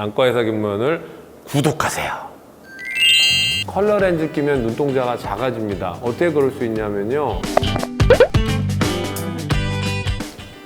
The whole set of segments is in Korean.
안과의사 김문을 구독하세요. 컬러 렌즈 끼면 눈동자가 작아집니다. 어떻게 그럴 수 있냐면요.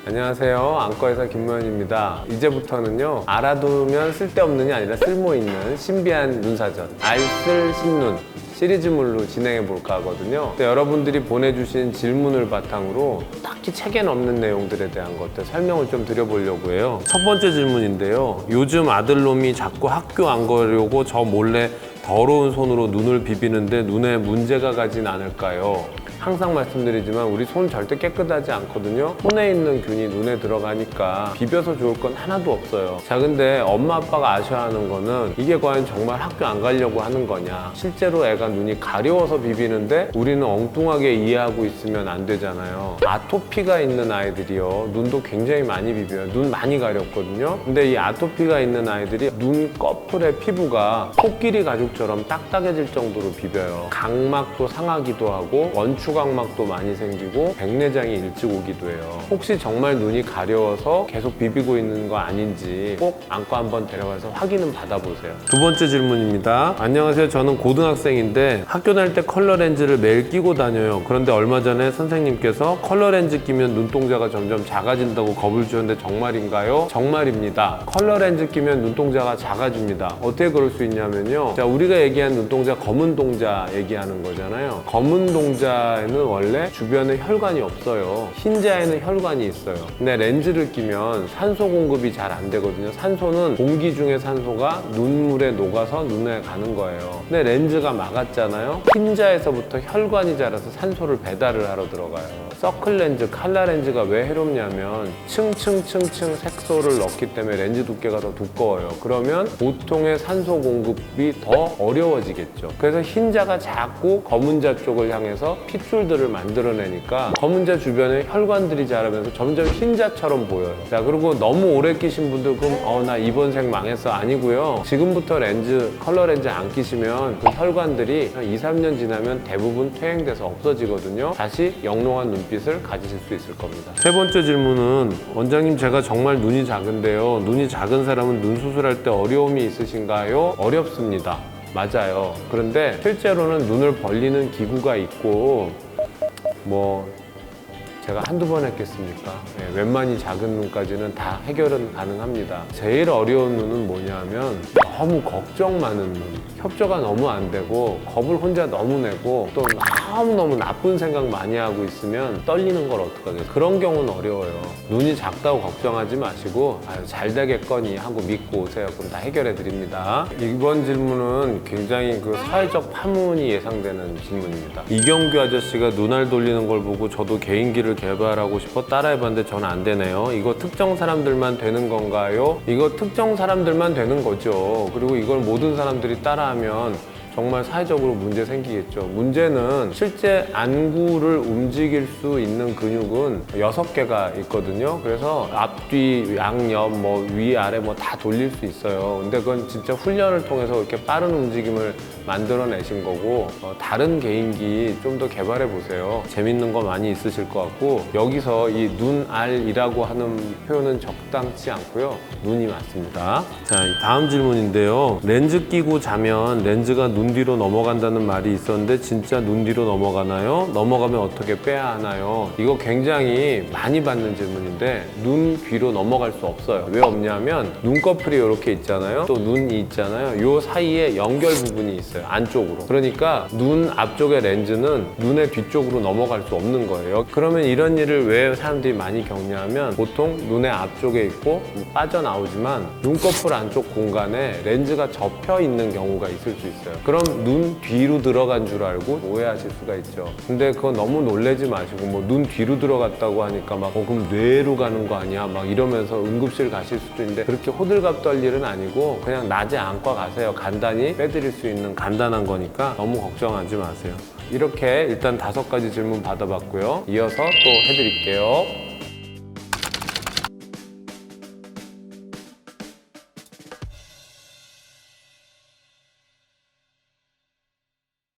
안녕하세요. 안과의사 김모현입니다. 이제부터는요, 알아두면 쓸데없는이 아니라 쓸모있는 신비한 눈사전, 알쓸 신눈 시리즈물로 진행해 볼까 하거든요. 여러분들이 보내주신 질문을 바탕으로 딱히 책에는 없는 내용들에 대한 것들 설명을 좀 드려보려고 해요. 첫 번째 질문인데요. 요즘 아들놈이 자꾸 학교 안 가려고 저 몰래 더러운 손으로 눈을 비비는데 눈에 문제가 가진 않을까요? 항상 말씀드리지만 우리 손 절대 깨끗하지 않거든요. 손에 있는 균이 눈에 들어가니까 비벼서 좋을 건 하나도 없어요. 자, 근데 엄마 아빠가 아셔야 하는 거는 이게 과연 정말 학교 안 가려고 하는 거냐. 실제로 애가 눈이 가려워서 비비는데 우리는 엉뚱하게 이해하고 있으면 안 되잖아요. 아토피가 있는 아이들이요. 눈도 굉장히 많이 비벼요. 눈 많이 가렸거든요. 근데 이 아토피가 있는 아이들이 눈 꺼풀의 피부가 코끼리 가죽처럼 딱딱해질 정도로 비벼요. 각막도 상하기도 하고 원추 각막도 많이 생기고 백내장이 일찍 오기도 해요. 혹시 정말 눈이 가려워서 계속 비비고 있는 거 아닌지 꼭 안과 한번 데려가서 확인은 받아보세요. 두 번째 질문입니다. 안녕하세요. 저는 고등학생인데 학교 다닐 때 컬러 렌즈를 매일 끼고 다녀요. 그런데 얼마 전에 선생님께서 컬러 렌즈 끼면 눈동자가 점점 작아진다고 겁을 주는데 정말인가요? 정말입니다. 컬러 렌즈 끼면 눈동자가 작아집니다. 어떻게 그럴 수 있냐면요. 자, 우리가 얘기한 눈동자 검은 동자 얘기하는 거잖아요. 검은 동자 에는 원래 주변에 혈관이 없어요. 흰자에는 혈관이 있어요. 근데 렌즈를 끼면 산소 공급이 잘 안 되거든요. 산소는 공기 중에 산소가 눈물에 녹아서 눈에 가는 거예요. 근데 렌즈가 막았잖아요. 흰자에서부터 혈관이 자라서 산소를 배달을 하러 들어가요. 서클 렌즈, 칼라 렌즈가 왜 해롭냐면 층층층층 색소를 넣기 때문에 렌즈 두께가 더 두꺼워요. 그러면 보통의 산소 공급이 더 어려워지겠죠. 그래서 흰자가 자꾸 검은자 쪽을 향해서 핏줄들을 만들어내니까 검은자 주변에 혈관들이 자라면서 점점 흰자처럼 보여요. 자, 그리고 너무 오래 끼신 분들 그럼 어, 나 이번 생 망했어 아니고요. 지금부터 렌즈, 컬러 렌즈 안 끼시면 그 혈관들이 한 2, 3년 지나면 대부분 퇴행돼서 없어지거든요. 다시 영롱한 눈빛을 가지실 수 있을 겁니다. 세 번째 질문은 원장님 제가 정말 눈이 작은데요. 눈이 작은 사람은 눈 수술할 때 어려움이 있으신가요? 어렵습니다. 맞아요. 그런데 실제로는 눈을 벌리는 기구가 있고 뭐 제가 한두 번 했겠습니까? 예, 웬만히 작은 눈까지는 다 해결은 가능합니다. 제일 어려운 눈은 뭐냐면 너무 걱정 많은 눈. 협조가 너무 안 되고 겁을 혼자 너무 내고 또 너무너무 나쁜 생각 많이 하고 있으면 떨리는 걸 어떡하겠어요. 그런 경우는 어려워요. 눈이 작다고 걱정하지 마시고 아유, 잘 되겠거니 하고 믿고 오세요. 그럼 다 해결해 드립니다. 이번 질문은 굉장히 그 사회적 파문이 예상되는 질문입니다. 이경규 아저씨가 눈알 돌리는 걸 보고 저도 개인기를 개발하고 싶어 따라해봤는데 저는 안 되네요. 이거 특정 사람들만 되는 건가요? 이거 특정 사람들만 되는 거죠. 그리고 이걸 모든 사람들이 따라하면 정말 사회적으로 문제 생기겠죠. 문제는 실제 안구를 움직일 수 있는 근육은 여섯 개가 있거든요. 그래서 앞뒤, 양옆, 뭐 위, 아래 뭐 다 돌릴 수 있어요. 근데 그건 진짜 훈련을 통해서 이렇게 빠른 움직임을 만들어내신 거고 어, 다른 개인기 좀 더 개발해 보세요. 재밌는 거 많이 있으실 것 같고 여기서 이 눈 알이라고 하는 표현은 적당치 않고요. 눈이 맞습니다. 자, 이 다음 질문인데요. 렌즈 끼고 자면 렌즈가 눈 뒤로 넘어간다는 말이 있었는데 진짜 눈 뒤로 넘어가나요? 넘어가면 어떻게 빼야 하나요? 이거 굉장히 많이 받는 질문인데 눈 뒤로 넘어갈 수 없어요. 왜 없냐면 눈꺼풀이 이렇게 있잖아요. 또 눈이 있잖아요. 요 사이에 연결 부분이 있어요. 안쪽으로. 그러니까 눈 앞쪽의 렌즈는 눈의 뒤쪽으로 넘어갈 수 없는 거예요. 그러면 이런 일을 왜 사람들이 많이 겪냐면 보통 눈의 앞쪽에 있고 빠져나오지만 눈꺼풀 안쪽 공간에 렌즈가 접혀 있는 경우가 있을 수 있어요. 그럼 눈 뒤로 들어간 줄 알고 오해하실 수가 있죠. 근데 그거 너무 놀래지 마시고 뭐 눈 뒤로 들어갔다고 하니까 막 어, 그럼 뇌로 가는 거 아니야? 막 이러면서 응급실 가실 수도 있는데 그렇게 호들갑 떨 일은 아니고 그냥 낮에 안과 가세요. 간단히 빼드릴 수 있는 간단한 거니까 너무 걱정하지 마세요. 이렇게 일단 다섯 가지 질문 받아봤고요. 이어서 또 해드릴게요.